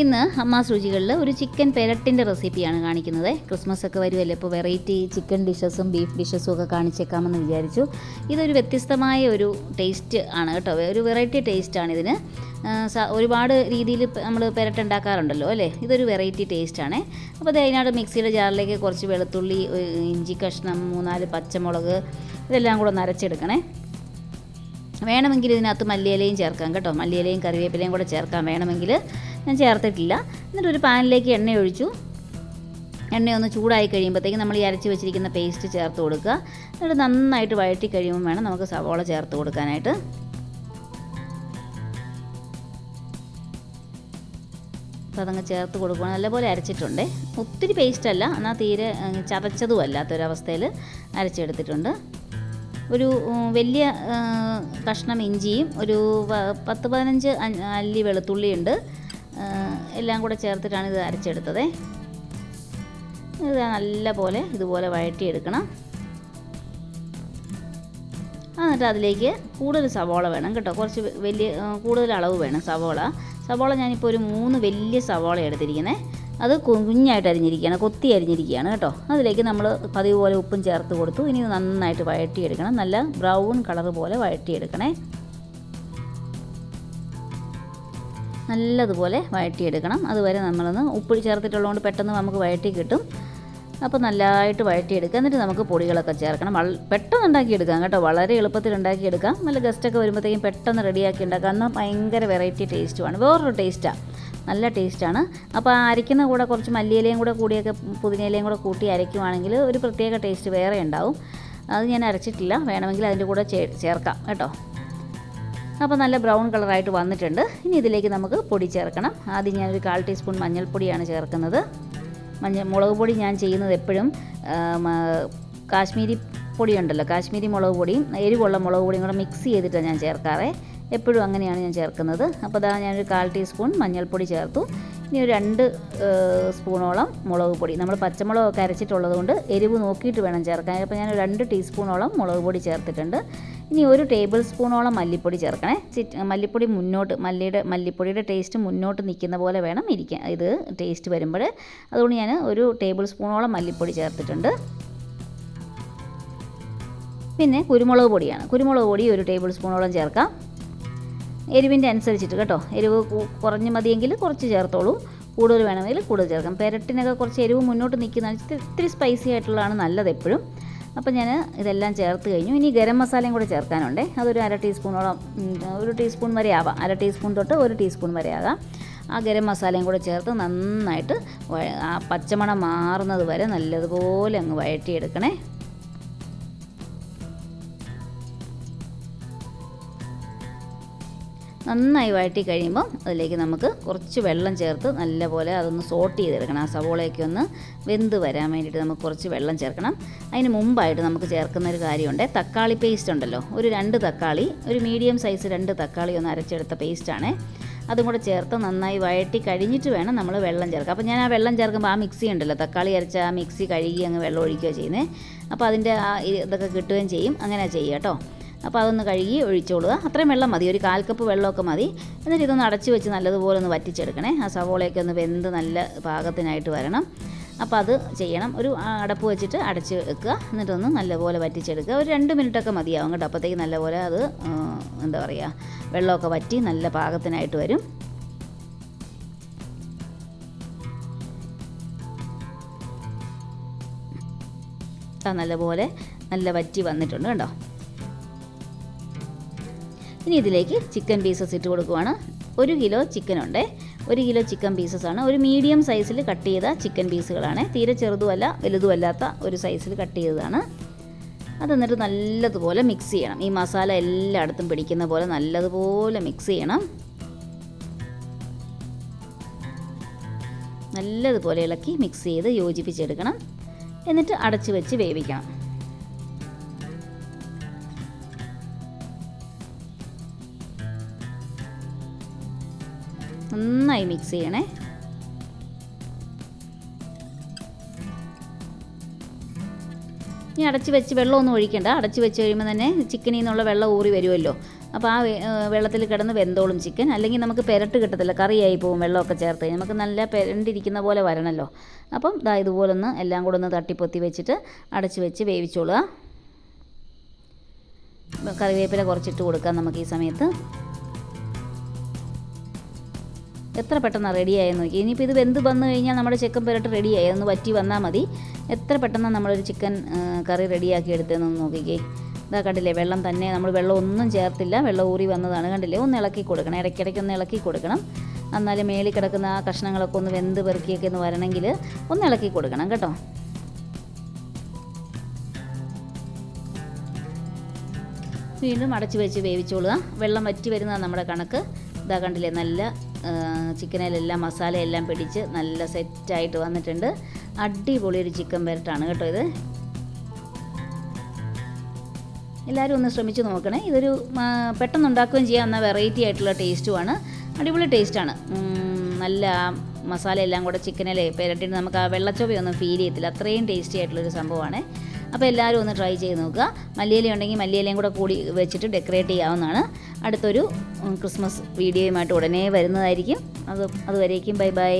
ഇന്ന് അമ്മാസ് രുചികളിൽ ഒരു ചിക്കൻ പെരട്ടിന്റെ റെസിപ്പിയാണ് കാണിക്കുന്നത്. ക്രിസ്മസ് ഒക്കെ വരുമല്ലോ ഇപ്പോൾ വെറൈറ്റി ചിക്കൻ ഡിഷസും ബീഫ് ഡിഷസും ഒക്കെ കാണിച്ചേക്കാമെന്ന് വിചാരിച്ചു. ഇതൊരു വ്യത്യസ്തമായ ഒരു ടേസ്റ്റ് ആണ് കേട്ടോ. ഒരു വെറൈറ്റി ടേസ്റ്റാണ് ഇതിന്. ആ, ഒരുപാട് രീതിയിൽ നമ്മൾ പെരട്ടുണ്ടാക്കാറുണ്ടല്ലോ അല്ലേ? ഇതൊരു വെറൈറ്റി ടേസ്റ്റ് ടേസ്റ്റാണ് അപ്പോൾ അത് അതിനകത്ത് മിക്സിയുടെ ജാറിലേക്ക് കുറച്ച് വെളുത്തുള്ളി ഇഞ്ചി കഷ്ണം മൂന്നാൽ പച്ചമുളക് ഇതെല്ലാം കൂടെ ഒന്ന് അരച്ചെടുക്കണേ. വേണമെങ്കിൽ ഇതിനകത്ത് മല്ലിയിലയും ചേർക്കാം കേട്ടോ. മല്ലിയിലയും കറിവേപ്പിലയും കൂടെ ചേർക്കാം വേണമെങ്കിൽ. ഞാൻ ചേർത്തിട്ടില്ല. എന്നിട്ട് ഒരു പാനിലേക്ക് എണ്ണ ഒഴിച്ചു. എണ്ണ ഒന്ന് ചൂടായി കഴിയുമ്പോഴത്തേക്ക് നമ്മൾ ഈ അരച്ച് വെച്ചിരിക്കുന്ന പേസ്റ്റ് ചേർത്ത് കൊടുക്കുക. എന്നിട്ട് നന്നായിട്ട് വഴറ്റി കഴിയുമ്പോൾ വേണം നമുക്ക് സവോള ചേർത്ത് കൊടുക്കാനായിട്ട്. അപ്പോൾ അതങ്ങ് ചേർത്ത് കൊടുക്കണം. നല്ലപോലെ അരച്ചിട്ടുണ്ട്. ഒത്തിരി പേസ്റ്റ് അല്ല. എന്നാൽ തീരെ ചതച്ചതും അല്ലാത്തൊരവസ്ഥയിൽ അരച്ചെടുത്തിട്ടുണ്ട്. ഒരു വലിയ കഷ്ണം ഇഞ്ചിയും ഒരു പത്ത് പതിനഞ്ച് അല്ലി വെളുത്തുള്ളിയുണ്ട്. എല്ലാം കൂടെ ചേർത്തിട്ടാണ് ഇത് അരച്ചെടുത്തത്. ഇത് നല്ല പോലെ ഇതുപോലെ വഴറ്റിയെടുക്കണം. എന്നിട്ട് അതിലേക്ക് കൂടുതൽ സവോള വേണം കേട്ടോ. കുറച്ച് വലിയ കൂടുതൽ അളവ് വേണം സവോള. സവോള ഞാനിപ്പോൾ ഒരു മൂന്ന് വലിയ സവോള എടുത്തിരിക്കുന്നത് അത് കുഞ്ഞായിട്ട് അരിഞ്ഞിരിക്കുകയാണ് കൊത്തി അരിഞ്ഞിരിക്കുകയാണ് കേട്ടോ. അതിലേക്ക് നമ്മൾ പതിവ് പോലെ ഉപ്പും ചേർത്ത് കൊടുത്തു. ഇനി നന്നായിട്ട് വഴറ്റിയെടുക്കണം. നല്ല ബ്രൗൺ കളർ പോലെ വഴറ്റിയെടുക്കണേ. നല്ലതുപോലെ വഴറ്റിയെടുക്കണം. അതുവരെ നമ്മളൊന്ന് ഉപ്പ് ചേർത്തിട്ടുള്ളതുകൊണ്ട് പെട്ടെന്ന് നമുക്ക് വഴറ്റി കിട്ടും. അപ്പോൾ നല്ലതായിട്ട് വഴറ്റിയെടുക്കുക. എന്നിട്ട് നമുക്ക് പൊടികളൊക്കെ ചേർക്കണം. പെട്ടെന്ന് ഉണ്ടാക്കിയെടുക്കാം കേട്ടോ. വളരെ എളുപ്പത്തിൽ ഉണ്ടാക്കിയെടുക്കാം. നല്ല ഗസ്റ്റൊക്കെ വരുമ്പോഴത്തേക്കും പെട്ടെന്ന് റെഡിയാക്കി ഉണ്ടാക്കാം. എന്നാൽ ഭയങ്കര വെറൈറ്റി ടേസ്റ്റുമാണ്. വേറൊരു ടേസ്റ്റാണ് നല്ല ടേസ്റ്റാണ്. അപ്പോൾ അരയ്ക്കുന്ന കൂടെ കുറച്ച് മല്ലിയിലയും കൂടെ കൂടിയൊക്കെ പുതിനയിലയും കൂടെ കൂട്ടി അരയ്ക്കുവാണെങ്കിൽ ഒരു പ്രത്യേക ടേസ്റ്റ് വേറെ ഉണ്ടാവും. അത് ഞാൻ അരച്ചിട്ടില്ല. വേണമെങ്കിൽ അതിന്റെ കൂടെ ചേർക്കാം കേട്ടോ. അപ്പോൾ നല്ല ബ്രൗൺ കളറായിട്ട് വന്നിട്ടുണ്ട്. ഇനി ഇതിലേക്ക് നമുക്ക് പൊടി ചേർക്കണം. ആദ്യം ഞാനൊരു കാൽ ടീസ്പൂൺ മഞ്ഞൾപ്പൊടിയാണ് ചേർക്കുന്നത്. മഞ്ഞൾ മുളക് പൊടി ഞാൻ ചെയ്യുന്നത് എപ്പോഴും കാശ്മീരി പൊടിയുണ്ടല്ലോ കാശ്മീരി മുളക് പൊടിയും എരിവുള്ള മുളക് പൊടിയും കൂടെ മിക്സ് ചെയ്തിട്ടാണ് ഞാൻ ചേർക്കാറേ. എപ്പോഴും അങ്ങനെയാണ് ഞാൻ ചേർക്കുന്നത്. അപ്പോൾ അതാ ഞാനൊരു കാൽ ടീസ്പൂൺ മഞ്ഞൾപ്പൊടി ചേർത്തു. ഇനി ഒരു രണ്ട് സ്പൂണോളം മുളക് പൊടി. നമ്മൾ പച്ചമുളകൊക്കെ അരച്ചിട്ടുള്ളത് കൊണ്ട് എരിവ് നോക്കിയിട്ട് വേണം ചേർക്കാൻ. അപ്പോൾ ഞാൻ രണ്ട് ടീസ്പൂണോളം മുളക് പൊടി ചേർത്തിട്ടുണ്ട്. ഇനി ഒരു ടേബിൾ സ്പൂണോളം മല്ലിപ്പൊടി ചേർക്കണേ. മല്ലിപ്പൊടി മുന്നോട്ട് മല്ലിയുടെ മല്ലിപ്പൊടിയുടെ ടേസ്റ്റ് മുന്നോട്ട് നിൽക്കുന്ന പോലെ വേണം ഇരിക്കാൻ. ഇത് ടേസ്റ്റ് വരുമ്പോൾ അതുകൊണ്ട് ഞാൻ ഒരു ടേബിൾ സ്പൂണോളം മല്ലിപ്പൊടി ചേർത്തിട്ടുണ്ട്. പിന്നെ കുരുമുളക് പൊടിയാണ്. കുരുമുളക് പൊടി ഒരു ടേബിൾ സ്പൂണോളം ചേർക്കാം. എരിവിന്റെ അനുസരിച്ചിട്ട് കേട്ടോ. എരിവ് കുറഞ്ഞ് മതിയെങ്കിൽ കുറച്ച് ചേർത്തോളൂ. കൂടുതൽ വേണമെങ്കിൽ കൂടുതൽ ചേർക്കാം. പെരട്ടിനൊക്കെ കുറച്ച് എരിവ് മുന്നോട്ട് നിൽക്കുന്ന ഇത്തിരി ഇത്തിരി സ്പൈസി ആയിട്ടുള്ളതാണ് നല്ലത് എപ്പോഴും. അപ്പോൾ ഞാൻ ഇതെല്ലാം ചേർത്ത് കഴിഞ്ഞു. ഇനി ഗരം മസാലയും കൂടെ ചേർക്കാനുണ്ട്. അതൊരു അര ടീസ്പൂണോളം ഒരു ടീസ്പൂൺ വരെ ആവാം. അര ടീസ്പൂൺ തൊട്ട് ഒരു ടീസ്പൂൺ വരെ ആകാം. ആ ഗരം മസാലയും കൂടെ ചേർത്ത് നന്നായിട്ട് ആ പച്ചമണം മാറുന്നത് വരെ നല്ലതുപോലെ അങ്ങ് വഴറ്റിയെടുക്കണേ. നന്നായി വഴറ്റി കഴിയുമ്പോൾ അതിലേക്ക് നമുക്ക് കുറച്ച് വെള്ളം ചേർത്ത് നല്ലപോലെ അതൊന്ന് സോട്ട് ചെയ്തെടുക്കണം. ആ സവോളയൊക്കെ ഒന്ന് വെന്ത് വരാൻ വേണ്ടിയിട്ട് നമുക്ക് കുറച്ച് വെള്ളം ചേർക്കണം. അതിന് മുമ്പായിട്ട് നമുക്ക് ചേർക്കുന്ന ഒരു കാര്യമുണ്ട്. തക്കാളി പേസ്റ്റ് ഉണ്ടല്ലോ. ഒരു രണ്ട് തക്കാളി ഒരു മീഡിയം സൈസ് രണ്ട് തക്കാളി ഒന്ന് അരച്ചെടുത്ത പേസ്റ്റാണ് അതും കൂടെ ചേർത്ത് നന്നായി വഴറ്റി കഴിഞ്ഞിട്ട് വേണം നമ്മൾ വെള്ളം ചേർക്കുക അപ്പോൾ ഞാൻ ആ വെള്ളം ചേർക്കുമ്പോൾ ആ മിക്സി ഉണ്ടല്ലോ. തക്കാളി അരച്ച ആ മിക്സി കഴുകി അങ്ങ് വെള്ളം ഒഴിക്കുകയോ ചെയ്യുന്നത് അപ്പോൾ അതിന്റെ ആ ഇതൊക്കെ കിട്ടുകയും ചെയ്യും. അങ്ങനെ ചെയ്യുക കേട്ടോ അപ്പോൾ അതൊന്ന് കഴുകി ഒഴിച്ചോളുക. അത്രയും വെള്ളം മതി. ഒരു കാൽ കപ്പ് വെള്ളമൊക്കെ മതി. എന്നിട്ട് ഇതൊന്ന് അടച്ചു വെച്ച് നല്ലതുപോലെ ഒന്ന് വറ്റിച്ചെടുക്കണേ. ആ സവോളയൊക്കെ ഒന്ന് വെന്ത് നല്ല പാകത്തിനായിട്ട് വരണം. അപ്പോൾ അത് ചെയ്യണം. ഒരു അടപ്പ് വെച്ചിട്ട് അടച്ച് വെക്കുക. എന്നിട്ടൊന്ന് നല്ലപോലെ വറ്റിച്ചെടുക്കുക. ഒരു രണ്ട് മിനിറ്റൊക്കെ മതിയാവും കേട്ടോ. അപ്പോഴത്തേക്ക് നല്ലപോലെ അത് എന്താ പറയുക വെള്ളമൊക്കെ വറ്റി നല്ല പാകത്തിനായിട്ട് വരും. നല്ലപോലെ നല്ല വറ്റി വന്നിട്ടുണ്ട് കണ്ടോ ഇനി ഇതിലേക്ക് ചിക്കൻ പീസസ് ഇട്ട് കൊടുക്കുവാണ്. ഒരു കിലോ ചിക്കൻ ഉണ്ട്. ഒരു കിലോ ചിക്കൻ പീസസ് ആണ്. ഒരു മീഡിയം സൈസിൽ കട്ട് ചെയ്ത ചിക്കൻ പീസുകളാണ് തീരെ ചെറുതുമല്ല വലുതുമല്ലാത്ത ഒരു സൈസിൽ കട്ട് ചെയ്തതാണ്. അത് എന്നിട്ട് നല്ലതുപോലെ മിക്സ് ചെയ്യണം. ഈ മസാല എല്ലായിടത്തും പിടിക്കുന്ന പോലെ നല്ലതുപോലെ മിക്സ് ചെയ്യണം. നല്ലതുപോലെ ഇളക്കി മിക്സ് ചെയ്ത് യോജിപ്പിച്ചെടുക്കണം. എന്നിട്ട് അടച്ചു വെച്ച് വേവിക്കണം. നന്നായി മിക്സ് ചെയ്യണേ. ഇനി അടച്ച് വെച്ച് വെള്ളമൊന്നും ഒഴിക്കണ്ട. അടച്ച് വെച്ച് കഴിയുമ്പോൾ തന്നെ ചിക്കനിൽ നിന്നുള്ള വെള്ളം ഊറി വരുമല്ലോ. അപ്പോൾ ആ വെള്ളത്തിൽ കിടന്ന് വെന്തോളും ചിക്കൻ. അല്ലെങ്കിൽ നമുക്ക് പെരട്ട് കിട്ടത്തില്ല. കറിയായി പോകും വെള്ളമൊക്കെ ചേർത്ത് നമുക്ക് നല്ല പെരണ്ടിരിക്കുന്ന പോലെ വരണമല്ലോ അപ്പം ഇതാ ഇതുപോലെ ഒന്ന് എല്ലാം കൂടെ ഒന്ന് തട്ടിപ്പൊത്തി വെച്ചിട്ട് അടച്ച് വെച്ച് വേവിച്ചോളുക. കറിവേപ്പില കുറച്ചിട്ട് കൊടുക്കാം നമുക്ക് ഈ സമയത്ത്. എത്ര പെട്ടെന്ന് റെഡിയായെന്ന് നോക്കി. ഇനിയിപ്പോൾ ഇത് വെന്ത് വന്നു കഴിഞ്ഞാൽ നമ്മുടെ ചിക്കൻ പെരട്ട് റെഡിയായി ഒന്ന് വറ്റി വന്നാൽ മതി. എത്ര പെട്ടെന്ന് നമ്മളൊരു ചിക്കൻ കറി റെഡിയാക്കി എടുത്തതെന്ന് നോക്കിക്കേ. ഇതാ കണ്ടില്ലേ വെള്ളം തന്നെ. നമ്മൾ വെള്ളം ഒന്നും ചേർത്തില്ല. വെള്ളം ഊറി വന്നതാണ് കണ്ടില്ലേ? ഒന്ന് ഇളക്കി കൊടുക്കണം. ഇടയ്ക്കിടയ്ക്ക് ഒന്ന് ഇളക്കി കൊടുക്കണം. എന്നാലും മേളിൽ കിടക്കുന്ന ആ കഷ്ണങ്ങളൊക്കെ ഒന്ന് വെന്ത് പെറുക്കിയൊക്കെ ഒന്ന് വരണമെങ്കിൽ ഒന്ന് ഇളക്കി കൊടുക്കണം കേട്ടോ. വീണ്ടും അടച്ചു വെച്ച് വേവിച്ചോളുക. വെള്ളം വറ്റി വരുന്നതാണ് നമ്മുടെ കണക്ക്. ഇതാ കണ്ടില്ലേ നല്ല ചിക്കനിലെല്ലാം മസാലയെല്ലാം പിടിച്ച് നല്ല സെറ്റായിട്ട് വന്നിട്ടുണ്ട്. അടിപൊളി ഒരു ചിക്കൻ പെരട്ടാണ് കേട്ടോ ഇത്. എല്ലാവരും ഒന്ന് ശ്രമിച്ച് നോക്കണേ. ഇതൊരു പെട്ടെന്ന് ഉണ്ടാക്കുകയും ചെയ്യാവുന്ന വെറൈറ്റി ആയിട്ടുള്ള ടേസ്റ്റുമാണ് അടിപൊളി ടേസ്റ്റാണ് നല്ല മസാല എല്ലാം കൂടെ ചിക്കനിലെ പെരട്ടിന് നമുക്ക് ആ വെള്ളച്ചൊവയൊന്നും ഫീൽ ചെയ്യത്തില്ല. അത്രയും ടേസ്റ്റി ആയിട്ടുള്ളൊരു സംഭവമാണ്. അപ്പോൾ എല്ലാവരും ഒന്ന് ട്രൈ ചെയ്ത് നോക്കുക. മല്ലിയില ഉണ്ടെങ്കിൽ മല്ലിയിലയും കൂടെ കൂടി വെച്ചിട്ട് ഡെക്കറേറ്റ് ചെയ്യാവുന്നതാണ്. അടുത്തൊരു ക്രിസ്മസ് വീഡിയോയുമായിട്ട് ഉടനെ വരുന്നതായിരിക്കും. അത് അതുവരേക്കും. Bye bye